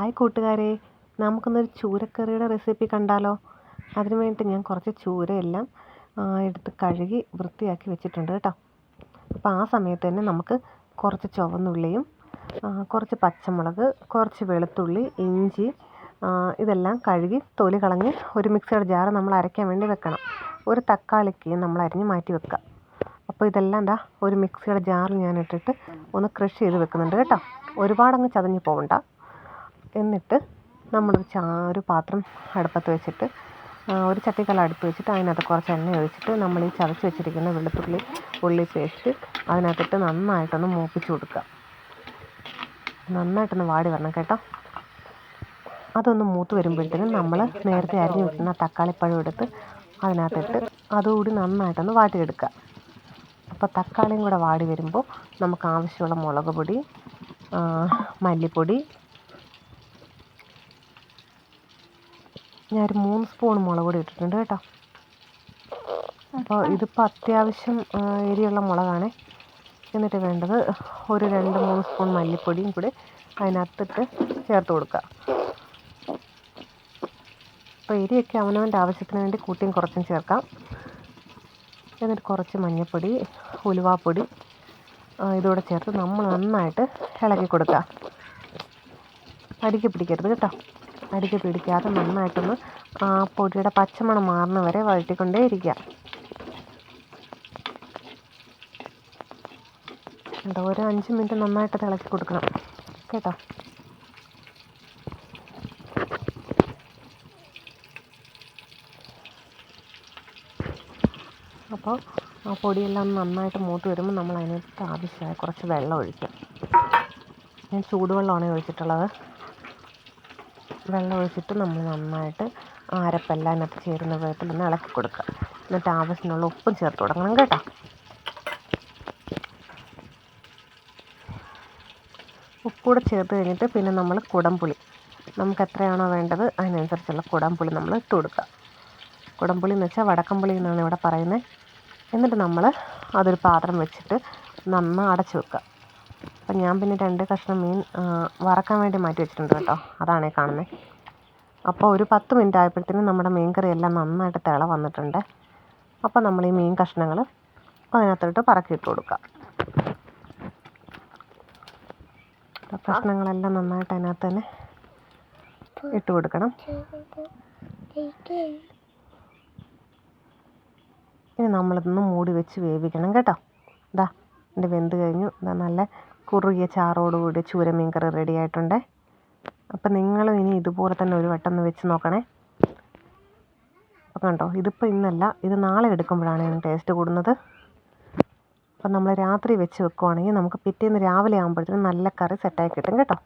Hi കൂട്ടുകാരെ നമുക്കൊന്നൊരു ചൂരക്കറിയുടെ recipe കണ്ടാലോ? അതിന് വേണ്ടി ഞാൻ കുറച്ച് ചൂരയെല്ലാം എടുത്ത് കഴുകി വൃത്തിയാക്കി വെച്ചിട്ടുണ്ട് കേട്ടോ. അപ്പോൾ ആ സമയത്ത് തന്നെ നമുക്ക് കുറച്ച് ചുവന്നുള്ളിയും കുറച്ച് പച്ചമുളക് കുറച്ച് വെളുത്തുള്ളി ഇഞ്ചി ഇതെല്ലാം കഴുകി തൊലി കളഞ്ഞ് ഒരു മിക്സിയുടെ ജാറ് നമ്മൾ അരയ്ക്കാൻ വേണ്ടി വെക്കണം. ഒരു തക്കാളിക്ക് നമ്മൾ അരിഞ്ഞ് മാറ്റി വെക്കുക. അപ്പോൾ ഇതെല്ലാം എന്താ ഒരു മിക്സിയുടെ ജാറിൽ ഞാൻ ഇട്ടിട്ട് ഒന്ന് ക്രഷ് ചെയ്ത് വെക്കുന്നുണ്ട് കേട്ടോ. ഒരുപാടങ്ങ് ചതഞ്ഞ് പോകണ്ട എന്നിട്ട് നമ്മളൊരു ചാ ഒരു പാത്രം അടുപ്പത്ത് വെച്ചിട്ട് ഒരു ചട്ടിക്കല അടുപ്പ് വെച്ചിട്ട് അതിനകത്ത് കുറച്ച് എണ്ണ ഒഴിച്ചിട്ട് നമ്മൾ ഈ ചതച്ച് വെച്ചിരിക്കുന്ന വെളുത്തുള്ളി ഉള്ളി പേസ്റ്റ് അതിനകത്തിട്ട് നന്നായിട്ടൊന്ന് മൂപ്പിച്ച് കൊടുക്കുക. നന്നായിട്ടൊന്ന് വാടി വരണം കേട്ടോ. അതൊന്ന് മൂത്ത് വരുമ്പോഴത്തേനും നമ്മൾ നേരത്തെ അരിഞ്ഞു വെക്കുന്ന തക്കാളിപ്പഴം എടുത്ത് അതിനകത്തിട്ട് അതുകൂടി നന്നായിട്ടൊന്ന് വാട്ടിയെടുക്കുക. അപ്പോൾ തക്കാളിയും കൂടെ വാടി വരുമ്പോൾ നമുക്ക് ആവശ്യമുള്ള മുളക് പൊടി മല്ലിപ്പൊടി ഞാനൊരു മൂന്ന് സ്പൂൺ മുളക് പൊടി ഇട്ടിട്ടുണ്ട് കേട്ടോ. അപ്പോൾ ഇതിപ്പോൾ അത്യാവശ്യം എരിയുള്ള മുളകാണ്. എന്നിട്ട് വേണ്ടത് ഒരു രണ്ട് മൂന്ന് സ്പൂൺ മല്ലിപ്പൊടിയും കൂടി അതിനകത്തിട്ട് ചേർത്ത് കൊടുക്കുക. അപ്പോൾ എരിയൊക്കെ അവനവന്റെ ആവശ്യത്തിന് വേണ്ടി കൂട്ടിയും കുറച്ചും ചേർക്കാം. എന്നിട്ട് കുറച്ച് മഞ്ഞൾപ്പൊടി ഉലുവാപ്പൊടി ഇതുകൂടെ ചേർത്ത് നമ്മൾ നന്നായിട്ട് ഇളക്കി കൊടുക്കുക. അടിക്ക് പിടിക്കരുത് കേട്ടോ. അടിക്ക് പിടിക്കാതെ നന്നായിട്ടൊന്ന് ആ പൊടിയുടെ പച്ചമണം മാറുന്ന വരെ വഴറ്റിക്കൊണ്ടേ ഇരിക്കുക കേട്ടോ ഒരു അഞ്ച് മിനിറ്റ് നന്നായിട്ട് തിളക്കി കൊടുക്കണം. കേട്ടോ? അപ്പോൾ ആ പൊടിയെല്ലാം നന്നായിട്ട് മൂത്ത് വരുമ്പോൾ നമ്മൾ അതിനകത്ത് ആവശ്യമായ കുറച്ച് വെള്ളം ഒഴിക്കുക ഞാൻ ചൂടുവെള്ളമാണ് ഒഴിച്ചിട്ടുള്ളത്. വെള്ളം ഒഴിച്ചിട്ട് നമ്മൾ നന്നായിട്ട് അരപ്പെല്ലാം അതിനകത്ത് ചേരുന്ന വിധത്തിൽ ഒന്ന് ഇളക്കി കൊടുക്കുക. എന്നിട്ട് ആവശ്യത്തിനുള്ള ഉപ്പും ചേർത്ത് കൊടുക്കണം കേട്ടോ. ഉപ്പൂടെ ചേർത്ത് കഴിഞ്ഞിട്ട് പിന്നെ നമ്മൾ കുടംപുളി. നമുക്ക് എത്രയാണോ വേണ്ടത് അതിനനുസരിച്ചുള്ള കുടംപുളി നമ്മൾ ഇട്ട് കൊടുക്കുക. കുടംപുളി എന്ന് വെച്ചാൽ വടക്കംപുളി എന്നാണ് ഇവിടെ പറയുന്നത്. എന്നിട്ട് നമ്മൾ അതൊരു പാത്രം വെച്ചിട്ട് നന്നായി അടച്ച് വെക്കുക. അപ്പം ഞാൻ പിന്നെ രണ്ട് കഷ്ണം മീൻ വറക്കാൻ വേണ്ടി മാറ്റി വെച്ചിട്ടുണ്ട് കേട്ടോ. അതാണ് കാണുന്നത് അപ്പോൾ ഒരു പത്ത് മിനിറ്റ് ആയപ്പോഴത്തേനും നമ്മുടെ മീൻ കറി എല്ലാം നന്നായിട്ട് തിള വന്നിട്ടുണ്ട്. അപ്പോൾ നമ്മൾ ഈ മീൻ കഷ്ണങ്ങൾ അതിനകത്തോട്ട് പറക്കിയിട്ട് കൊടുക്കാം കഷ്ണങ്ങളെല്ലാം നന്നായിട്ട് അതിനകത്ത് തന്നെ ഇട്ട് കൊടുക്കണം. ഇനി നമ്മളിതൊന്ന് മൂടി വെച്ച് വേവിക്കണം കേട്ടോ. ഇതാ എന്റെ വെന്ത് കഴിഞ്ഞു. ഇതാ നല്ല കുറുകിയ ചാറോടുകൂടി ചൂരമീൻ കറി റെഡി ആയിട്ടുണ്ട്. അപ്പം നിങ്ങളും ഇനി ഇതുപോലെ തന്നെ ഒരു വട്ടം ഒന്ന് വെച്ച് നോക്കണേ. അപ്പം കണ്ടോ ഇതിപ്പോൾ ഇന്നല്ല ഇത് നാളെ എടുക്കുമ്പോഴാണ് ഇതിന് ടേസ്റ്റ് കൂടുന്നത്. അപ്പം നമ്മൾ രാത്രി വെച്ച് വെക്കുവാണെങ്കിൽ നമുക്ക് പിറ്റേന്ന് രാവിലെ ആകുമ്പോഴത്തേനും നല്ല കറി സെറ്റായി കിട്ടും കേട്ടോ.